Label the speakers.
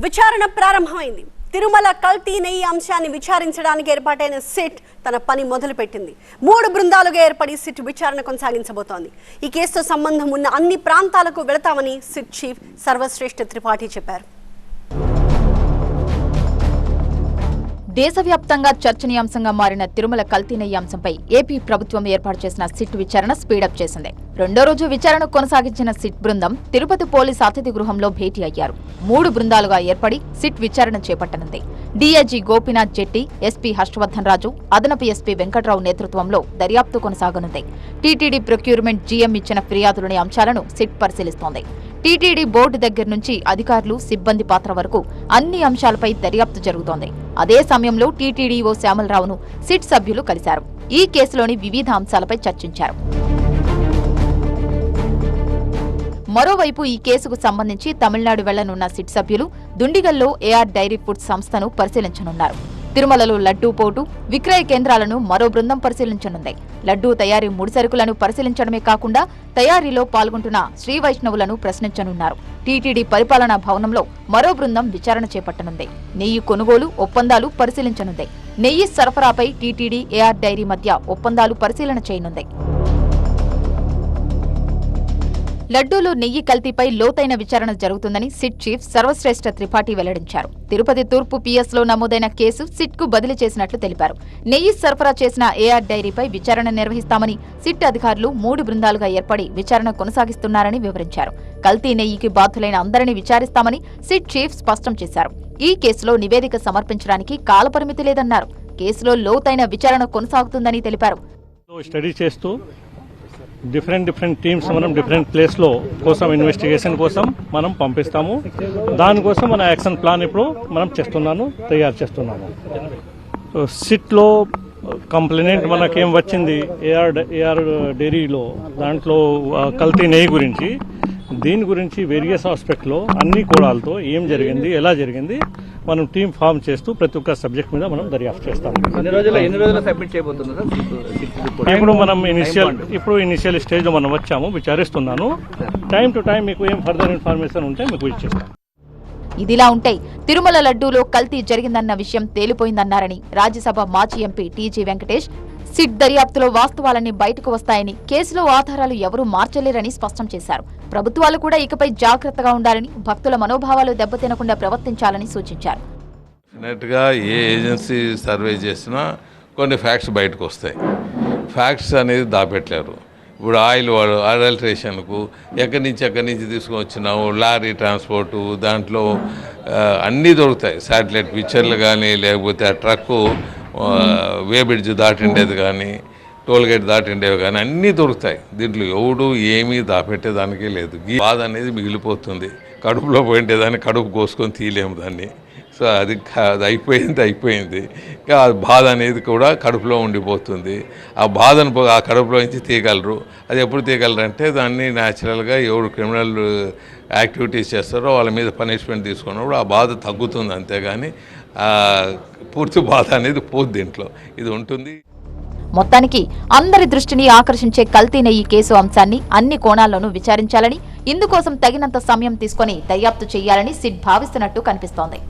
Speaker 1: విచారణ ప్రారంభమైంది. తిరుమల కల్తీ నెయ్యి అంశాన్ని విచారించడానికి ఏర్పాటైన సిట్ తన పని మొదలుపెట్టింది. మూడు బృందాలుగా ఏర్పడి సిట్ విచారణ కొనసాగించబోతోంది. ఈ కేసుతో సంబంధం ఉన్న అన్ని ప్రాంతాలకు వెళతామని సిట్ చీఫ్ సర్వశ్రేష్ఠ త్రిపాఠి చెప్పారు.
Speaker 2: దేశవ్యాప్తంగా చర్చనీయాంశంగా మారిన తిరుమల కల్తీనయ్య అంశంపై ఏపీ ప్రభుత్వం ఏర్పాటు చేసిన సిట్ విచారణ స్పీడప్ చేసింది. రెండో రోజు విచారణ కొనసాగించిన సిట్ బృందం తిరుపతి పోలీస్ అతిథి గృహంలో భేటీ అయ్యారు. మూడు బృందాలుగా ఏర్పడి సిట్ విచారణ చేపట్టనుంది. డీఐజీ గోపీనాథ్ జెట్టి ఎస్పీ హర్షవర్ధన్ రాజు అదనపు ఎస్పీ వెంకట్రావు నేతృత్వంలో దర్యాప్తు కొనసాగనుంది. టీటీడీ ప్రొక్యూర్మెంట్ జీఎం ఇచ్చిన ఫిర్యాదులోని అంశాలను సిట్ పరిశీలిస్తోంది. టీటీడీ బోర్డు దగ్గర నుంచి అధికారులు సిబ్బంది పాత్ర వరకు అన్ని అంశాలపై దర్యాప్తు జరుగుతోంది. అదే సమయంలో టీటీడీఓ శ్యామలరావును సిట్ సభ్యులు కలిశారు. ఈ కేసులోని వివిధ అంశాలపై చర్చించారు. మరోవైపు ఈ కేసుకు సంబంధించి తమిళనాడు వెళ్ళనున్న సిట్ సభ్యులు దుండిగల్లో ఏఆర్ డైరీ ఫుడ్ సంస్థను పరిశీలించనున్నారు. తిరుమలలో లడ్డూ పోటు విక్రయ కేంద్రాలను మరో బృందం పరిశీలించనుంది. లడ్డూ తయారీ ముడిసరుకులను పరిశీలించడమే కాకుండా తయారీలో పాల్గొంటున్న శ్రీ వైష్ణవులను ప్రశ్నించనున్నారు. టీటీడీ పరిపాలనా భవనంలో మరో బృందం విచారణ చేపట్టనుంది. నెయ్యి కొనుగోలు ఒప్పందాలు పరిశీలించనుంది. నెయ్యి సరఫరాపై టీటీడీ ఏఆర్ డైరీ మధ్య ఒప్పందాలు పరిశీలన చేయనుంది. లడ్డూలో నెయ్యి కల్తీపై లోతైన విచారణ జరుగుతుందని సిట్ చీఫ్ సర్వశ్రేష్ఠ త్రిపాఠి వెల్లడించారు. తిరుపతి తూర్పు పీఎస్లో నమోదైన కేసు సిట్కు బదిలీ చేసినట్లు తెలిపారు. నెయ్యి సరఫరా చేసిన ఏఆర్ డైరీపై విచారణ నిర్వహిస్తామని సిట్ అధికారులు మూడు బృందాలుగా ఏర్పడి విచారణ కొనసాగిస్తున్నారని వివరించారు. కల్తీ నెయ్యికి బాధ్యులైన అందరినీ విచారిస్తామని సిట్ చీఫ్ స్పష్టం చేశారు. ఈ కేసులో నివేదిక సమర్పించడానికి కాలపరిమితి లేదన్నారు. కేసులో లోతైన విచారణ కొనసాగుతుందని తెలిపారు.
Speaker 3: స్టడీ చేస్తూ డిఫరెంట్ డిఫరెంట్ టీమ్స్ మనం డిఫరెంట్ ప్లేస్లో కోసం ఇన్వెస్టిగేషన్ కోసం మనం పంపిస్తాము. దానికోసం మన యాక్షన్ ప్లాన్ ఇప్పుడు మనం చేస్తున్నాను తయారు చేస్తున్నాము. సిట్లో కంప్లైంట్ మనకేం వచ్చింది? ఏఆర్ ఏఆర్ డైరీలో దాంట్లో కల్తీ నెయ్యి గురించి. దీని గురించి వేరియస్ ఆస్పెక్ట్లో అన్ని కోణాలతో ఏం జరిగింది ఎలా జరిగింది మనం టీం ఫామ్ చేస్తూ ప్రతి ఒక్క సబ్జెక్ట్ మీద మనం దర్యాప్తు
Speaker 4: రిపోర్ట్
Speaker 3: ఇప్పుడు మనం ఇనిషియల్ ఇప్పుడు ఇనిషియల్ స్టేజ్లో మనం వచ్చాము విచారిస్తున్నాను. టైం టు టైం మీకు ఏం ఫర్దర్ ఇన్ఫర్మేషన్ ఉంటే మీకు ఇచ్చేస్తాను
Speaker 2: ఇదిలా ఉంటే తిరుమల లడ్డూలో కల్తీ జరిగిందన్న విషయం తేలిపోయిందన్నారని రాజ్యసభ మాజీ ఎంపీ టీజీ వెంకటేష్ సిట్ దర్యాప్తులో వాస్తవాలన్నీ బయటకు వస్తాయని కేసులో ఆధారాలు ఎవరూ మార్చలేరని స్పష్టం చేశారు. ప్రభుత్వాలు కూడా ఇకపై జాగ్రత్తగా ఉండాలని భక్తుల మనోభావాలు దెబ్బతినకుండా ప్రవర్తించాలని సూచించారు.
Speaker 5: డెఫినెట్గా ఏ ఏజెన్సీ సర్వే చేసినా కొన్ని ఫ్యాక్ట్స్ బయటకు వస్తాయి. ఫ్యాక్ట్స్ అనేది దాపెట్టలేరు. ఇప్పుడు ఆయిల్ వాడు అడల్ట్రేషన్కు ఎక్కడి నుంచి ఎక్కడి నుంచి తీసుకొని లారీ ట్రాన్స్పోర్టు దాంట్లో అన్నీ దొరుకుతాయి. శాటిలైట్ పిక్చర్లు కానీ లేకపోతే ఆ ట్రక్కు వే బ్రిడ్జ్ దాటిండేది కానీ టోల్ గేట్ దాటిండేవి కానీ అన్నీ దొరుకుతాయి. దీంట్లో ఎవడు ఏమీ దాపెట్టేదానికే లేదు. ఈ బాధ అనేది మిగిలిపోతుంది. కడుపులో పోయిండేదాన్ని కడుపు కోసుకొని తీయలేము దాన్ని. సో అది అది అయిపోయింది అయిపోయింది. ఇంకా ఆ బాధ అనేది కూడా కడుపులో ఉండిపోతుంది. ఆ బాధను ఆ కడుపులో నుంచి తీయగలరు. అది ఎప్పుడు తీయగలరు అంటే దాన్ని న్యాచురల్గా ఎవరు క్రిమినల్ యాక్టివిటీస్ చేస్తారో వాళ్ళ మీద పనిష్మెంట్ తీసుకున్నప్పుడు ఆ బాధ తగ్గుతుంది అంతేగాని పూర్తి బాధ అనేది పోదు దీంట్లో. ఇది ఉంటుంది.
Speaker 2: మొత్తానికి అందరి దృష్టిని ఆకర్షించే కల్తీన ఈ కేసు అంశాన్ని అన్ని కోణాల్లోనూ విచారించాలని ఇందుకోసం తగినంత సమయం తీసుకొని దర్యాప్తు చేయాలని సిట్ భావిస్తున్నట్టు కనిపిస్తోంది.